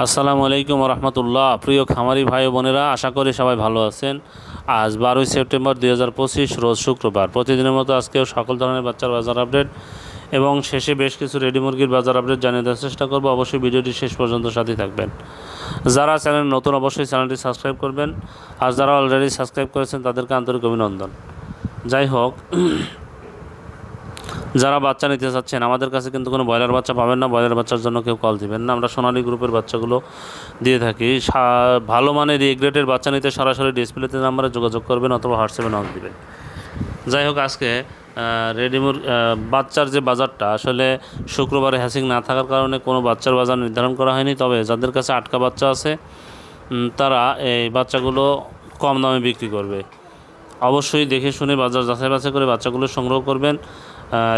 আসসালামু আলাইকুম রহমতুল্লাহ প্রিয় খামারি ভাই বোনেরা, আশা করি সবাই ভালো আছেন। আজ বারোই সেপ্টেম্বর দুই হাজার পঁচিশ, রোজ শুক্রবার। প্রতিদিনের মতো আজকেও সকল ধরনের বাচ্চার বাজার আপডেট এবং শেষে বেশ কিছু রেডি মুরগির বাজার আপডেট জানিয়ে দেওয়ার চেষ্টা করব। অবশ্যই ভিডিওটি শেষ পর্যন্ত সাথে থাকবেন। যারা চ্যানেল নতুন, অবশ্যই চ্যানেলটি সাবস্ক্রাইব করবেন। আর যারা অলরেডি সাবস্ক্রাইব করেছেন, তাদেরকে আন্তরিক অভিনন্দন। যাই হোক যারা বাচ্চা নিতে চাচ্ছেন, আমাদের কাছে কিন্তু কোনো ব্রয়লার বাচ্চা পাবেন না। ব্রয়লার বাচ্চার জন্য কেউ কল দিবেন না। আমরা সোনালী গ্রুপের বাচ্চাগুলো দিয়ে থাকি। ভালো মানের এ গ্রেডের বাচ্চা নিতে সরাসরি ডিসপ্লেতে নাম্বারে যোগাযোগ করবেন অথবা হোয়াটসঅ্যাপে নক দিবেন। যাই হোক, আজকে রেডিমুর বাচ্চার যে বাজারটা, আসলে শুক্রবারে হ্যাসিং না থাকার কারণে কোনো বাচ্চার বাজার নির্ধারণ করা হয়নি। তবে যাদের কাছে আটকা বাচ্চা আছে তারা এই বাচ্চাগুলো কম দামে বিক্রি করবে। অবশ্যই দেখে শুনে বাজার যাচাই বাছাই করে বাচ্চাগুলো সংগ্রহ করবেন।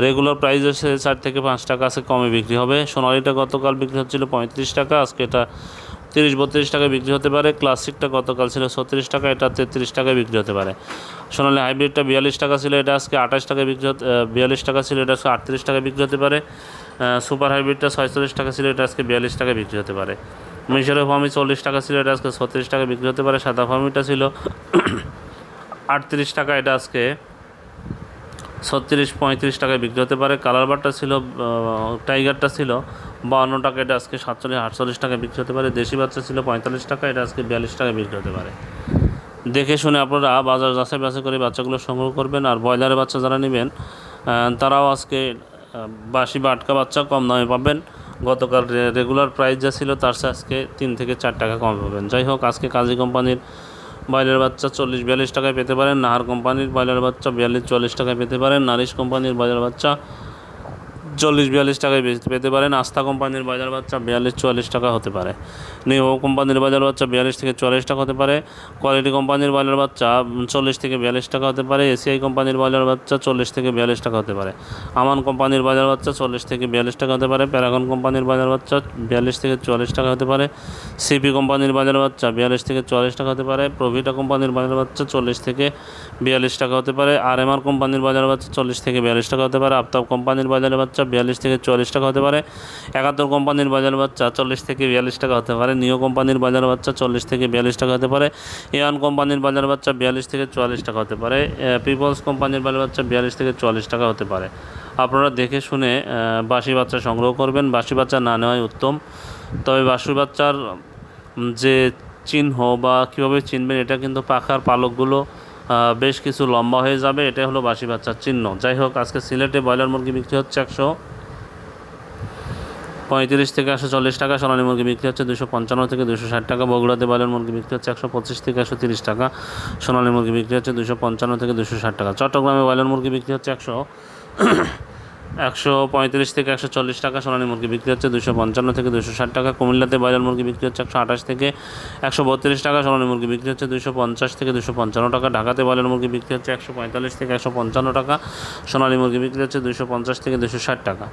রেগুলার প্রাইস হচ্ছে চার থেকে পাঁচ টাকা আছে কমে বিক্রি হবে। সোনালিটা গতকাল বিক্রি হচ্ছিল পঁয়ত্রিশ টাকা, আজকে এটা তিরিশ বত্রিশ টাকায় বিক্রি হতে পারে। ক্লাসিকটা গতকাল ছিল ছত্রিশ টাকা, এটা তেত্রিশ টাকায় বিক্রি হতে পারে। সোনালি হাইব্রিডটা বিয়াল্লিশ টাকা ছিল, এটা আজকে আঠাশ টাকায় বিক্রি হতে বিয়াল্লিশ টাকা ছিল, এটা আজকে আটত্রিশ টাকায় বিক্রি হতে পারে। সুপার হাইব্রিডটা ছয়চল্লিশ টাকা ছিল, এটা আজকে বিয়াল্লিশ টাকায় বিক্রি হতে পারে। মিশরের ফার্মি চল্লিশ টাকা ছিল, এটা আজকে ছত্রিশ টাকায় বিক্রি হতে পারে। সাদা ফার্মিটা ছিল আটত্রিশ টাকা, এটা আজকে ছত্রিশ, পঁয়ত্রিশ টাকায় বিক্রি হতে পারে। কালার বারটা ছিল টাইগারটা ছিল বাউন্ন টাকা, এটা আজকে সাতচল্লিশ, আটচল্লিশ টাকায় বিক্রি হতে পারে। দেশি বাচ্চা ছিল পঁয়তাল্লিশ টাকা, এটা আজকে বিয়াল্লিশ টাকায় বিক্রি হতে পারে। দেখে শুনে আপনারা বাজার যাচাই বাছাই করে বাচ্চাগুলো সংগ্রহ করবেন। আর ব্রয়লারের বাচ্চা যারা নেবেন তারাও আজকে বাসি বা আটকা বাচ্চা কম দামে পাবেন। গতকাল রেগুলার প্রাইস যা ছিল, তার চেয়ে আজকে তিন থেকে চার টাকা কম পাবেন। যাই হোক, আজকে কাজী কোম্পানির ব্রয়লার বাচ্চা চল্লিশ বিয়াল্লিশ টাকায় পেতে পারেন। নাহার কোম্পানির ব্রয়লার বাচ্চা বিয়াল্লিশ চল্লিশ টাকায় পেতে পারেন। নারিশ কোম্পানির ব্রয়লার বাচ্চা চল্লিশ বিয়াল্লিশ টাকায় পেতে পারেন আস্থা কোম্পানির বাজার বাচ্চা বিয়াল্লিশ চুয়াল্লিশ টাকা হতে পারে নিও কোম্পানির বাজার বাচ্চা বিয়াল্লিশ থেকে চুয়াল্লিশ টাকা হতে পারে কোয়ালিটি কোম্পানির বাজার বাচ্চা চল্লিশ থেকে বিয়াল্লিশ টাকা হতে পারে এসিআই কোম্পানির বাজার বাচ্চা চল্লিশ থেকে বিয়াল্লিশ টাকা হতে পারে আমান কোম্পানির বাজার বাচ্চা চল্লিশ থেকে বিয়াল্লিশ টাকা হতে পারে প্যারাগন কোম্পানির বাজার বাচ্চা বিয়াল্লিশ থেকে চুয়াল্লিশ টাকা হতে পারে সিপি কোম্পানির বাজার বাচ্চা বিয়াল্লিশ থেকে চুয়াল্লিশ টাকা হতে পারে প্রভিটা কোম্পানির বাজার বাচ্চা চল্লিশ থেকে বিয়াল্লিশ টাকা হতে পারে আর এমআর কোম্পানির বাজার বাচ্চা চল্লিশ থেকে বিয়াল্লিশ টাকা হতে পারে আফতাব কোম্পানির বাজার বাচ্চা বিয়াল্লিশ থেকে চুয়াল্লিশ টাকা হতে পারে। একাত্তর কোম্পানির বাজার বাচ্চা চল্লিশ থেকে বিয়াল্লিশ টাকা হতে পারে। নিও কোম্পানির বাজার বাচ্চা চল্লিশ থেকে বিয়াল্লিশ টাকা হতে পারে। এয়ান কোম্পানির বাজার বাচ্চা বিয়াল্লিশ থেকে চুয়াল্লিশ টাকা হতে পারে। পিপলস কোম্পানির বাজার বাচ্চা বিয়াল্লিশ থেকে চুয়াল্লিশ টাকা হতে পারে। আপনারা দেখে শুনে বাসি বাচ্চা সংগ্রহ করবেন। বাসি বাচ্চা না নেওয়াই উত্তম। তবে বাসি বাচ্চার যে চিহ্ন বা কীভাবে চিনবেন, এটা কিন্তু পাখার পালকগুলো বেশ কিছু লম্বা হয়ে যাবে। এটা হলো বাসি বাচ্চার চিহ্ন। যাই হোক, আজকে সিলেটে ব্রয়লার মুরগি বিক্রি হচ্ছে একশো পঁয়ত্রিশ থেকে একশো চল্লিশ টাকা, সোনালী মুরগি বিক্রি হচ্ছে দুশো পঞ্চান্ন থেকে দুশো ষাট টাকা, বগুড়াতে ব্রয়লার মুরগি বিক্রি হচ্ছে একশো পঁচিশ থেকে একশো তিরিশ টাকা, সোনালী মুরগি বিক্রি হচ্ছে দুশো পঞ্চান্ন থেকে দুশো ষাট টাকা। চট্টগ্রামে ব্রয়লার মুরগি বিক্রি হচ্ছে একশো একশো পঁয়ত্রিশ থেকে একশো চল্লিশ টাকা সোনালী মুরগি বিক্রি হচ্ছে, দুশো পঞ্চান্ন থেকে দুশো ষাট টাকা। কুমিল্লাতে ব্রয়লার মুরগি বিক্রি হচ্ছে একশো আঠাশ থেকে একশো বত্রিশ টাকা, সোনালী মুরগি বিক্রি হচ্ছে দুশো পঞ্চাশ থেকে দুশো পঞ্চান্ন টাকা। ঢাকাতে ব্রয়লার মুরগি বিক্রি হচ্ছে একশো পঁয়তাল্লিশ থেকে একশো পঞ্চান্ন টাকা, সোনালী মুরগি বিক্রি হচ্ছে দুশো পঞ্চাশ থেকে দুশো ষাট টাকা।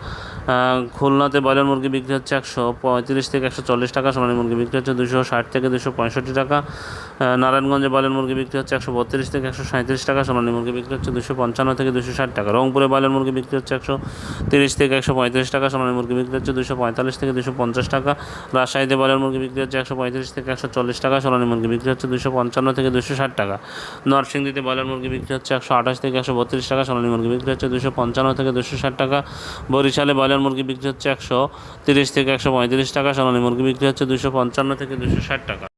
খুলনাতে ব্রয়লার মুরগি বিক্রি হচ্ছে একশো পঁয়ত্রিশ থেকে একশো চল্লিশ টাকা, সোনালী মুরগি বিক্রি হচ্ছে দুশো ষাট থেকে দুশো পঁয়ষট্টি টাকা। নারায়ণগঞ্জে ব্রয়লার মুরগি বিক্রি হচ্ছে একশো বত্রিশ থেকে একশো সাঁত্রিশ টাকা সোনালী মুরগি বিক্রি হচ্ছে দুশো পঞ্চান্ন থেকে দুশো ষাট টাকা রংপুরে ব্রয়লার মুরগি বিক্রি হচ্ছে একশো তিরিশ থেকে একশো পঁয়ত্রিশ টাকা সোনালী মুরগি বিক্রি হচ্ছে দুশো পঁয়তাল্লিশ থেকে দুশো পঞ্চাশ টাকা রাজশাহীতে ব্রয়লার মুরগি বিক্রি হচ্ছে একশো পঁয়ত্রিশ থেকে একশো চল্লিশ টাকা সোনালী মুরগি বিক্রি হচ্ছে দুশো পঞ্চান্ন থেকে দুশো ষাট টাকা নরসিংদীতে ব্রয়লার মুরগি বিক্রি হচ্ছে একশো আঠাশ থেকে একশো বত্রিশ টাকা সোনালী মুরগি বিক্রি হচ্ছে দুশো পঞ্চান্ন থেকে দুশো ষাট টাকা বরিশালে ব্রয়লার মুরগি বিক্রি হচ্ছে একশো তিরিশ থেকে একশো পঁয়ত্রিশ টাকা সোনালী মুরগি বিক্রি হচ্ছে দুশো পঞ্চান্ন থেকে দুশো ষাট টাকা